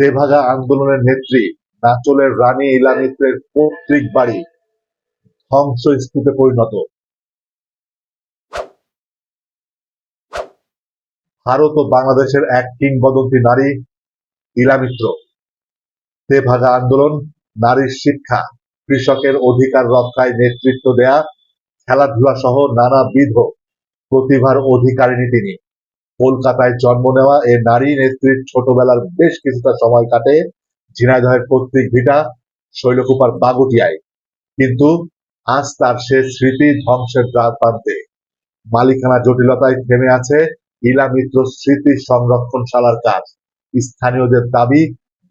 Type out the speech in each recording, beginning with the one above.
তেভাগা আন্দোলনের নেত্রী নাচলের রানী ইলামিত্রের পৈতৃক বাড়ি ধ্বংসস্তূপে পরিণত। ভারত ও বাংলাদেশের এক কিংবদন্তি নারী ইলামিত্র তেভাগা আন্দোলন, নারীর শিক্ষা, কৃষকের অধিকার রক্ষায় নেতৃত্ব দেয়া, খেলাধুলা সহ নানাবিধ প্রতিভার অধিকারিণী তিনি। কলকাতায় জন্ম নেওয়া এ নারী নেত্রীর ছোটবেলার বেশ কিছুটা সময় কাটে ঝিনাইদহের পৈতৃক ভিটা শৈলকুপার বাগুটিয়ায়। কিন্তু আজ তার সে স্মৃতি ধ্বংসের দ্বার প্রান্তে মালিকানা জটিলতায় থেমে আছে ইলা মিত্র স্মৃতি সংরক্ষণশালার কাজ। স্থানীয়দের দাবি,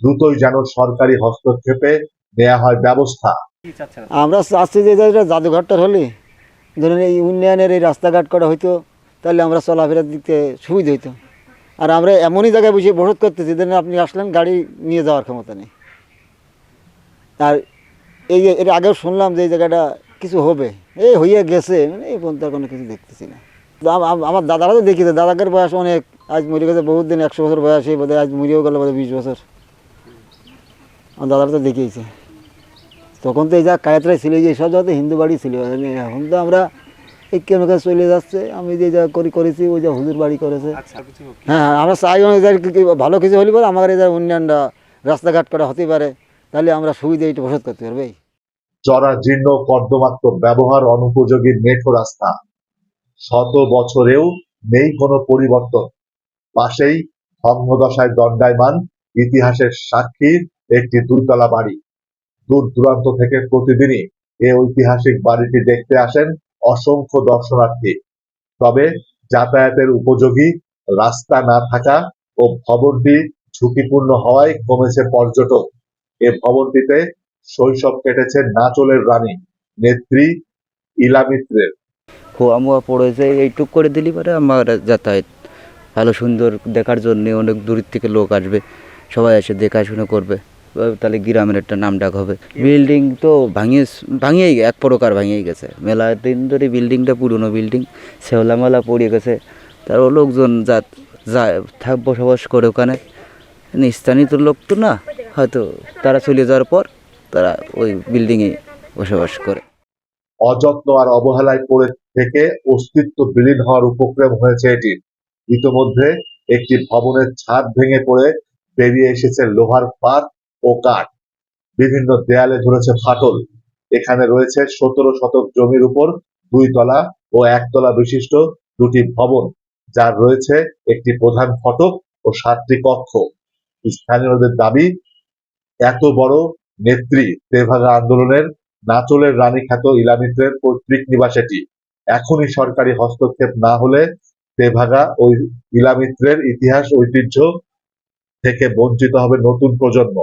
দ্রুতই যেন সরকারি হস্তক্ষেপে নেওয়া হয় ব্যবস্থা। আমরা চাচ্ছি যে জাদুঘরটা হলে। ধরুন এই উন্নয়নের এই রাস্তাঘাট করা হইতো তাহলে আমরা চলাফেরার দিক থেকে সুবিধা হইতো। আর আমরা এমনই জায়গায় বসে বসত করতেছি ধরুন আপনি আসলেন গাড়ি নিয়ে যাওয়ার ক্ষমতা নেই। আর এই এর আগেও শুনলাম যে এই জায়গাটা কিছু হবে। এই হইয়া গেছে মানে এই পর্যন্ত কোনো কিছু দেখতেছি না। আমার দাদারা তো দেখিছে দাদাকের বয়স অনেক, আজ মরে গেছে বহুত দিন, একশো বছর বয়স, এই বোধহয় আজ মরেও গেল বোধহয় বিশ বছর। আমার দাদারা তো দেখিয়েছে। তখন তো এই যা কায়াতরাই ছিল যে সব জায়গাতে হিন্দু বাড়ি ছিল মানে এখন তো আমরা এই কেমন চলে যাচ্ছে আমি যে যা করি করেছি ওই যা হুজুর বাড়ি করেছে। হ্যাঁ হ্যাঁ আমরা চাই ভালো কিছু হলে পরে আমার এদের উন্নয়নটা রাস্তাঘাট করা হতে পারে তাহলে আমরা সুবিধা এটা বসত করতে পারব। এই জরাজীর্ণ কর্দমাক্ত ব্যবহার অনুপযোগী মেঠো রাস্তা। শত বছরেও নেই কোনো পরিবর্তন। পাশেই ভগ্নদশায় দণ্ডায়মান ইতিহাসের সাক্ষী একটি দুইতলা বাড়ি। দূর দূরান্ত থেকে প্রতিদিনই এই ঐতিহাসিক বাড়িটি দেখতে আসেন অসংখ্য দর্শনার্থী। তবে যাতায়াতের উপযোগী রাস্তা না থাকা ও ভবনটি ঝুঁকিপূর্ণ হওয়ায় কমেছে পর্যটক। এ ভবনটিতে শৈশব কেটেছে নাচলের রানী, নেত্রী ইলামিত্রের খোয়া মোয়া পড়েছে এইটুক করে দিলি পরে আমার যাতায়াত ভালো সুন্দর দেখার জন্য অনেক দূর থেকে লোক আসবে, সবাই এসে দেখাশুনো করবে। তাহলে গ্রামের একটা নাম ডাক হবে। বিল্ডিং তো ভাঙিয়ে ভাঙিয়েই এক প্রকার ভাঙিয়েই গেছে। মেলা দিন ধরে বিল্ডিংটা পুরনো বিল্ডিং শেওলা মেলা পড়ে গেছে। তারও লোকজন যা যায় থাক বসবাস করে ওখানে। স্থানীয় লোক তো না, হয়তো তারা চলে যাওয়ার পর তারা ওই বিল্ডিংয়ে বসবাস করে। অযত্ন আর অবহেলায় পড়ে থেকে অস্তিত্ব বিলীন হওয়ার উপক্রম হয়েছে এটির ইতোমধ্যে একটি ভবনের ছাদ ভেঙে পড়ে বেরিয়ে এসেছে লোহার পাত ও কাঠ। বিভিন্ন দেয়ালে ধরেছে ফাটল। এখানে রয়েছে সতেরো শতক জমির উপর দুই তলা ও একতলা বিশিষ্ট দুটি ভবন, যার রয়েছে একটি প্রধান ফটক ও সাতটি কক্ষ। স্থানীয়দের দাবি, এত বড় নেত্রী তেভাগা আন্দোলনের নাচলের রানী খ্যাত ইলামিত্রের পৈতৃক নিবাস এটি এখনই সরকারি হস্তক্ষেপ না হলে তেভাগা ওই ইলামিত্রের ইতিহাস ঐতিহ্য থেকে বঞ্চিত হবে নতুন প্রজন্ম।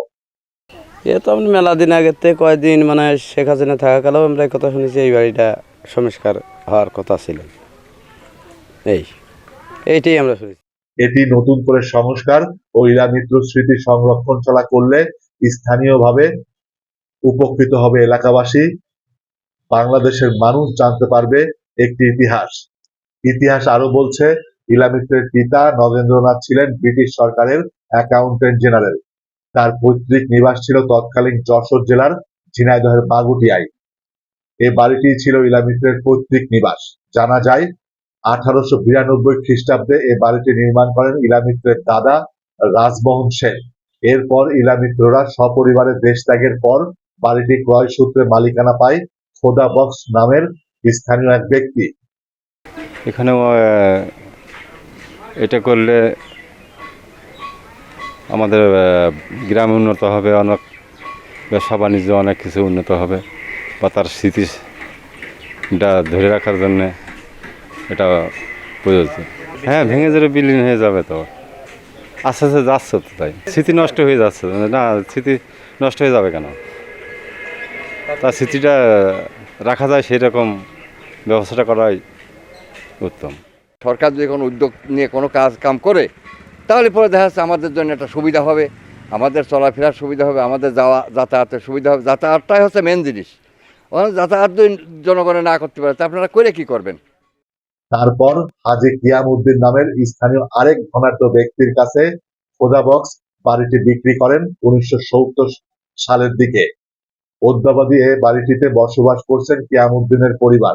এ তো আমরা মেলা দিন আগের থেকে কয়েকদিন মানে শেখ হাসিনা থাকাকালেও আমরা কথা শুনেছি, এই বাড়িটা সংস্কার হওয়ার কথা ছিল। এই, এইটাই আমরা শুনেছি। এটি নতুন করে সংস্কার ও ইলামিত্র স্মৃতি সংরক্ষণ চলা করলে স্থানীয়ভাবে উপকৃত হবে এলাকাবাসী। বাংলাদেশের মানুষ জানতে পারবে একটি ইতিহাস। ইতিহাস আরও বলছে ইলামিত্রের পিতা নগেন্দ্রনাথ ছিলেন ব্রিটিশ সরকারের অ্যাকাউন্টেন্ট জেনারেল। তার পৈতৃক নিবাস ছিল তৎকালীন যশোর জেলার ঝিনাইদহের বাগুটিয়ায়। এ বাড়িটি ছিল ইলামিত্রের পৈতৃক নিবাস। জানা যায় আঠারোশো বিরানব্বই খ্রিস্টাব্দে এ বাড়িটি নির্মাণ করেন ইলামিত্রের দাদা রাজমোহন সেন। এরপর ইলামিত্ররা সপরিবারে দেশ ত্যাগের পর বাড়িটি ক্রয় সূত্রে মালিকানা পায় খোদা বক্স নামের স্থানীয় এক ব্যক্তি। এখানেও আহ, এটা করলে আমাদের গ্রাম উন্নত হবে, অনেক ব্যবসা বাণিজ্য অনেক কিছু উন্নত হবে, বা তার স্মৃতিটা ধরে রাখার জন্যে এটা প্রযোজ্য। হ্যাঁ ভেঙে যেতে বিলীন হয়ে যাবে তো। আস্তে আস্তে যাচ্ছে তো তাই। স্মৃতি নষ্ট হয়ে যাচ্ছে। না, স্মৃতি নষ্ট হয়ে যাবে কেন? তার স্মৃতিটা রাখা যায় সেই রকম ব্যবস্থাটা করাই উত্তম। সরকার যদি কোনো উদ্যোগ নিয়ে কোনো কাজ কাম করে তাহলে পরে দেখা যাচ্ছে আমাদের জন্য একটা সুবিধা হবে, আমাদের চলাফেরার সুবিধা হবে, আমাদের যাওয়া, যাতায়াতের সুবিধা হবে। যাতায়াতটাই হচ্ছে মেন জিনিস। যাতায়াত যদি জনগণে না করতে পারে আপনারা করে কি করবেন? তারপর হাজি কিয়ামউদ্দিন নামের স্থানীয় আরেক ধনাঢ্য ব্যক্তির কাছে খোদা বক্স বাড়িটি বিক্রি করেন উনিশশো সালের দিকে। অদ্যাবধি এ বাড়িটিতে বসবাস করছেন কিয়ামুদ্দিনের পরিবার।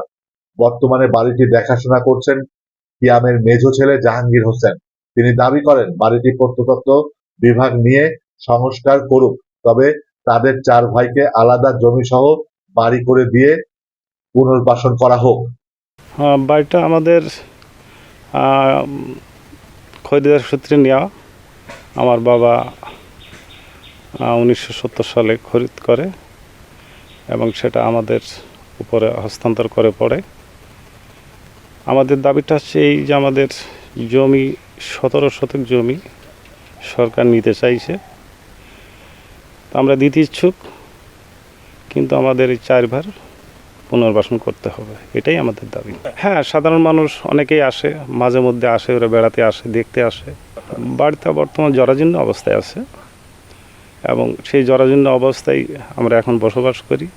বর্তমানে বাড়িটি দেখাশোনা করছেন কিয়ামের মেঝো ছেলে জাহাঙ্গীর হোসেন। তিনি দাবি করেন, বাড়িটি প্রত্নতত্ত্ব বিভাগ নিয়ে সংস্কার করুক, তবে তাদের চার ভাইকে আলাদা জমি সহ বাড়ি করে দিয়ে পুনর্বাসন করা হোক। বাড়িটা আমাদের খরিদার সূত্রে নেওয়া। আমার বাবা উনিশশো সত্তর সালে খরিদ করে এবং সেটা আমাদের উপরে হস্তান্তর করে পড়ে। আমাদের দাবিটা এই যে আমাদের জমি সতেরো শতক জমি সরকার নিতে চাইছে। তা আমরা দিতে ইচ্ছুক, কিন্তু আমাদের এই চারবার পুনর্বাসন করতে হবে, এটাই আমাদের দাবি। হ্যাঁ সাধারণ মানুষ অনেকেই আসে, মাঝে মধ্যে আসে, ওরা বেড়াতে আসে, দেখতে আসে। বাড়িতে বর্তমান জরাজীর্ণ অবস্থায় আছে এবং সেই জরাজীর্ণ অবস্থায় আমরা এখন বসবাস করি,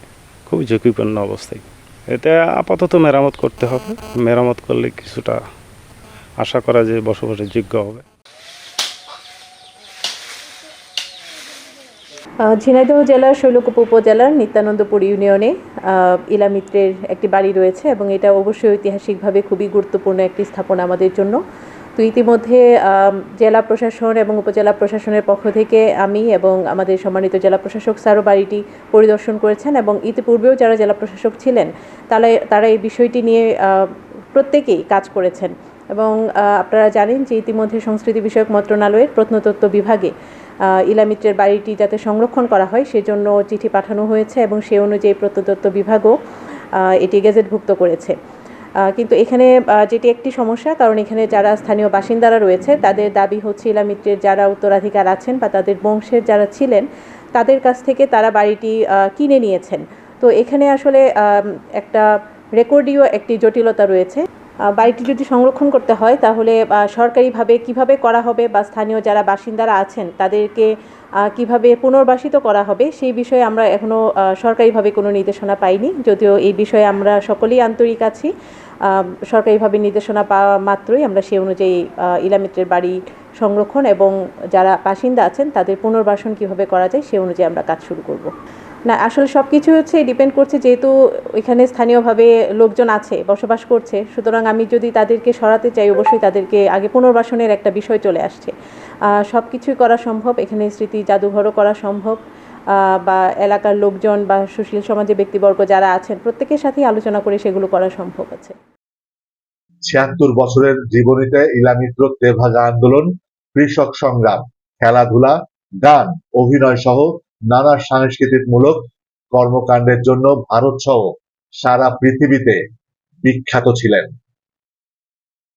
খুবই ঝুঁকিপূর্ণ অবস্থায়। এটা আপাতত মেরামত করতে হবে। মেরামত করলে কিছুটা আশা করা যে বসবাসের যোগ্য হবে। ঝিনাইদহ জেলার শৈলকুপা উপজেলার নিত্যানন্দপুর ইউনিয়নে আহ, ইলামিত্রের একটি বাড়ি রয়েছে এবং এটা অবশ্যই ঐতিহাসিকভাবে খুবই গুরুত্বপূর্ণ একটি স্থাপনা আমাদের জন্য। তো ইতিমধ্যে জেলা প্রশাসন এবং উপজেলা প্রশাসনের পক্ষ থেকে আমি এবং আমাদের সম্মানিত জেলা প্রশাসক স্যারও বাড়িটি পরিদর্শন করেছেন এবং ইতিপূর্বেও যারা জেলা প্রশাসক ছিলেন তারা তারা এই বিষয়টি নিয়ে প্রত্যেকেই কাজ করেছেন। এবং আপনারা জানেন যে ইতিমধ্যে সংস্কৃতি বিষয়ক মন্ত্রণালয়ের প্রত্নতত্ত্ব বিভাগে ইলামিত্রের বাড়িটি যাতে সংরক্ষণ করা হয় সেজন্য চিঠি পাঠানো হয়েছে এবং সে অনুযায়ী প্রত্নতত্ত্ব বিভাগও এটি গেজেটভুক্ত করেছে। কিন্তু এখানে যেটি একটি সমস্যা, কারণ এখানে যারা স্থানীয় বাসিন্দারা রয়েছে, তাদের দাবি হচ্ছে ইলামিত্রের যারা উত্তরাধিকার আছেন বা তাদের বংশের যারা ছিলেন, তাদের কাছ থেকে তারা বাড়িটি কিনে নিয়েছেন। তো এখানে আসলে একটা রেকর্ডীয় একটি জটিলতা রয়েছে। বাড়িটি যদি সংরক্ষণ করতে হয়, তাহলে সরকারিভাবে কীভাবে করা হবে বা স্থানীয় যারা বাসিন্দারা আছেন, তাদেরকে কীভাবে পুনর্বাসিত করা হবে, সেই বিষয়ে আমরা এখনও সরকারিভাবে কোনো নির্দেশনা পাইনি। যদিও এই বিষয়ে আমরা সকলেই আন্তরিক আছি সরকারিভাবে নির্দেশনা পাওয়া মাত্রই আমরা সেই অনুযায়ী ইলামিত্রের বাড়ি সংরক্ষণ এবং যারা বাসিন্দা আছেন, তাদের পুনর্বাসন কীভাবে করা যায়, সে অনুযায়ী আমরা কাজ শুরু করব। না, আসলে সব কিছু হচ্ছে ডিপেন্ড করছে যেহেতু এখানে স্থানীয়ভাবে লোকজন আছে, বসবাস করছে। সুতরাং আমি যদি তাদেরকে সরাতে চাই, অবশ্যই তাদেরকে আগে পুনর্বাসনের একটা বিষয় চলে আসছে। সব কিছুই করা সম্ভব, এখানে স্মৃতি জাদুঘরও করা সম্ভব। বা এলাকার লোকজন বা সুশীল সমাজের ব্যক্তিবর্গ যারা আছেন, প্রত্যেকের সাথেই আলোচনা করে সেগুলো করা সম্ভব আছে। ছিয়াত্তর বছরের জীবনীতে ইলামিত্র তেভাগা আন্দোলন, কৃষক সংগ্রাম, খেলাধুলা, গান, অভিনয় সহ নানা সাংস্কৃতিকমূলক কর্মকাণ্ডের জন্য ভারত সহ সারা পৃথিবীতে বিখ্যাত ছিলেন।